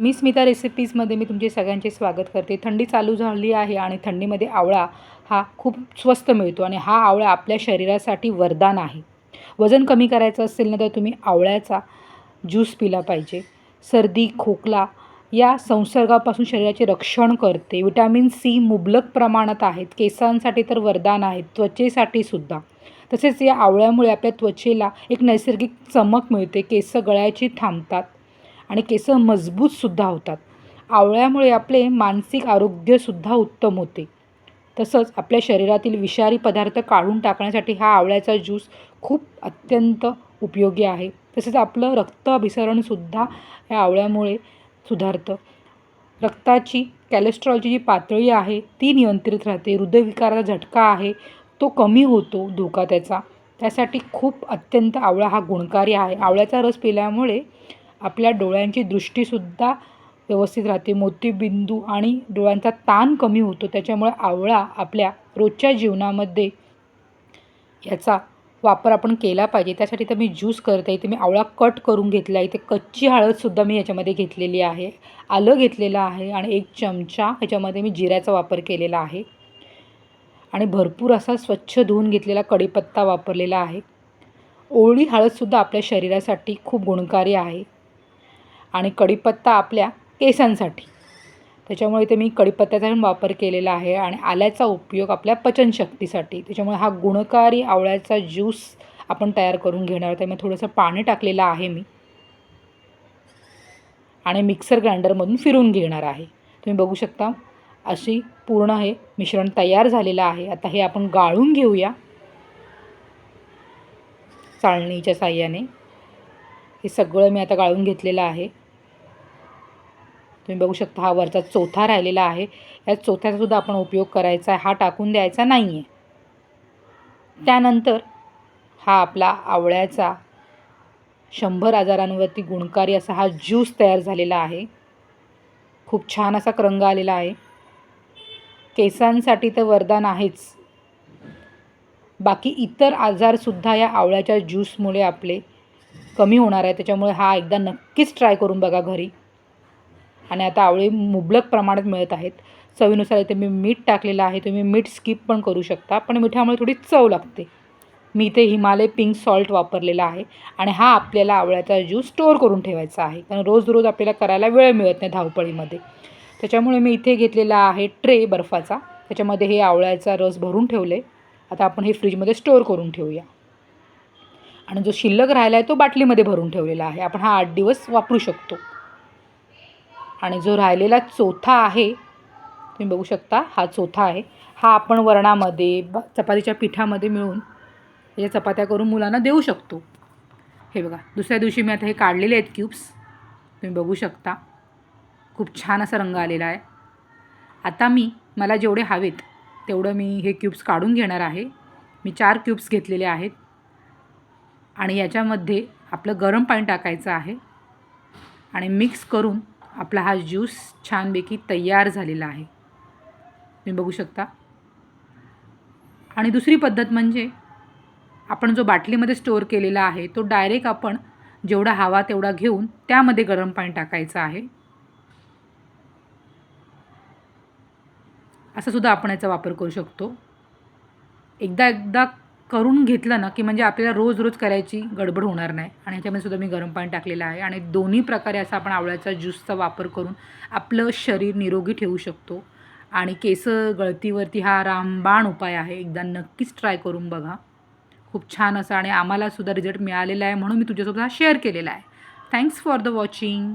मी स्मिता रेसिपीजमध्ये मी तुमचे सगळ्यांचे स्वागत करते. थंडी चालू झाली आहे आणि थंडीमध्ये आवळा हा खूप स्वस्त मिळतो आणि हा आवळा आपल्या शरीरासाठी वरदान आहे. वजन कमी करायचं असेल ना तर तुम्ही आवळ्याचा ज्यूस पिला पाहिजे. सर्दी खोकला या संसर्गापासून शरीराचे रक्षण करते. विटॅमिन सी मुबलक प्रमाणात आहेत. केसांसाठी तर वरदान आहेत त्वचेसाठी सुद्धा. तसेच या आवळ्यामुळे आपल्या त्वचेला एक नैसर्गिक चमक मिळते. केस गळ्याची थांबतात. आणि केस मजबूतसुद्धा होतात. आवळ्यामुळे आपले मानसिक आरोग्यसुद्धा उत्तम होते. तसंच आपल्या शरीरातील विषारी पदार्थ काढून टाकण्यासाठी हा आवळ्याचा ज्यूस खूप अत्यंत उपयोगी आहे. तसेच आपलं रक्त अभिसरणसुद्धा या आवळ्यामुळे सुधारतं. रक्ताची कॅलेस्ट्रॉलची जी पातळी आहे ती नियंत्रित राहते. हृदयविकाराचा झटका आहे तो कमी होतो धोका त्याचा. त्यासाठी खूप अत्यंत आवळा हा गुणकारी आहे. आवळ्याचा रस पिल्यामुळे आपल्या डोळ्यांची दृष्टीसुद्धा व्यवस्थित राहते. मोतीबिंदू आणि डोळ्यांचा ताण कमी होतो. त्याच्यामुळे आवळा आपल्या रोजच्या जीवनामध्ये याचा वापर आपण केला पाहिजे. त्यासाठी तर मी ज्यूस करते इथे मी आवळा कट करून घेतला आहे. इथे कच्ची हळदसुद्धा मी याच्यामध्ये घेतलेली आहे. आलं घेतलेलं आहे आणि एक चमचा ह्याच्यामध्ये मी जिऱ्याचा वापर केलेला आहे. आणि भरपूर असा स्वच्छ धुवून घेतलेला कढीपत्ता वापरलेला आहे. ओळी हळदसुद्धा आपल्या शरीरासाठी खूप गुणकारी आहे. आणि कढीपत्ता आपल्या केसांसाठी. त्याच्यामुळे ते मी कढीपत्त्याचा पण वापर केलेला आहे आणि आल्याचा उपयोग आपल्या पचनशक्तीसाठी. त्याच्यामुळे हा गुणकारी आवळ्याचा ज्यूस आपण तयार करून घेणार त्यामुळे थोडंसं पाणी टाकलेलं आहे मी. आणि मिक्सर ग्राइंडरमधून फिरून घेणार आहे. तुम्ही बघू शकता अशी पूर्ण हे मिश्रण तयार झालेलं आहे. आता हे आपण गाळून घेऊया. चाळणीच्या साह्याने. हे सगळं मी आता गाळून घेतलेलं आहे. तुम्ही बघू शकता हा वरचा चोथा राहिलेला आहे. या चोथ्याचासुद्धा आपण उपयोग करायचा आहे. हा टाकून द्यायचा नाही आहे त्यानंतर हा आपला आवळ्याचा शंभर आजारांवरती गुणकारी असा हा ज्यूस तयार झालेला आहे. खूप छान असा रंग आलेला आहे. केसांसाठी तर वरदान आहेच. बाकी इतर आजारसुद्धा या आवळ्याच्या ज्यूसमुळे आपले कमी होणार आहे. त्याच्यामुळे हा एकदा नक्कीच ट्राय करून बघा घरी. आणि आता आवळे मुबलक प्रमाणात मिळत आहेत. चवीनुसार इथे मी मीठ टाकलेलं आहे. तुम्ही मीठ स्किप पण करू शकता. पण मिठामुळे थोडी चव लागते. मी इथे हिमालय पिंक सॉल्ट वापरलेला आहे. आणि हा आपल्याला आवळ्याचा ज्यूस स्टोअर करून ठेवायचा आहे. कारण रोज रोज आपल्याला करायला वेळ मिळत नाही धावपळीमध्ये. त्याच्यामुळे मी इथे घेतलेला आहे ट्रे बर्फाचा. त्याच्यामध्ये हे आवळ्याचा रस भरून ठेवले. आता आपण हे फ्रीजमध्ये स्टोअर करून ठेवूया. आणि जो शिल्लक राहिला आहे तो बाटलीमध्ये भरून ठेवलेला आहे. आपण हा आठ दिवस वापरू शकतो. आणि जो राहिलेला चोथा आहे तुम्ही बघू शकता हा चोथा आहे. हा आपण वरणामध्ये ब चपातीच्या पिठामध्ये मिळून या चपात्या करून मुलांना देऊ शकतो. हे बघा दुसऱ्या दिवशी मी आता हे काढलेले आहेत क्यूब्स. तुम्ही बघू शकता. खूप छान असा रंग आलेला आहे. आता मी मला जेवढे हवेत तेवढं मी हे क्यूब्स काढून घेणार आहे. मी चार क्यूब्स घेतलेले आहेत. आणि याच्यामध्ये आपलं गरम पाणी टाकायचं आहे. आणि मिक्स करून आपला हा ज्यूस छानपैकी तयार झालेला आहे. तुम्ही बघू शकता. आणि दुसरी पद्धत म्हणजे आपण जो बाटलीमध्ये स्टोअर केलेला आहे तो डायरेक्ट आपण जेवढा हवा तेवढा घेऊन त्यामध्ये गरम पाणी टाकायचं आहे. असं सुद्धा आपण याचा वापर करू शकतो. एकदा एकदा करून घेतलं ना की म्हणजे आपल्याला रोज रोज करायची गडबड होणार नाही. आणि ह्याच्यामध्ये सुद्धा मी गरम पाणी टाकलेलं आहे. आणि दोन्ही प्रकारे असा आपण आवळ्याचा ज्यूसचा वापर करून आपलं शरीर निरोगी ठेवू शकतो. आणि केस गळतीवरती हा रामबाण उपाय आहे. एकदा नक्कीच ट्राय करून बघा. खूप छान असा आणि आम्हालासुद्धा रिझल्ट मिळालेला आहे म्हणून मी तुझ्यासोबत हा शेअर केलेला आहे. Thanks for the watching.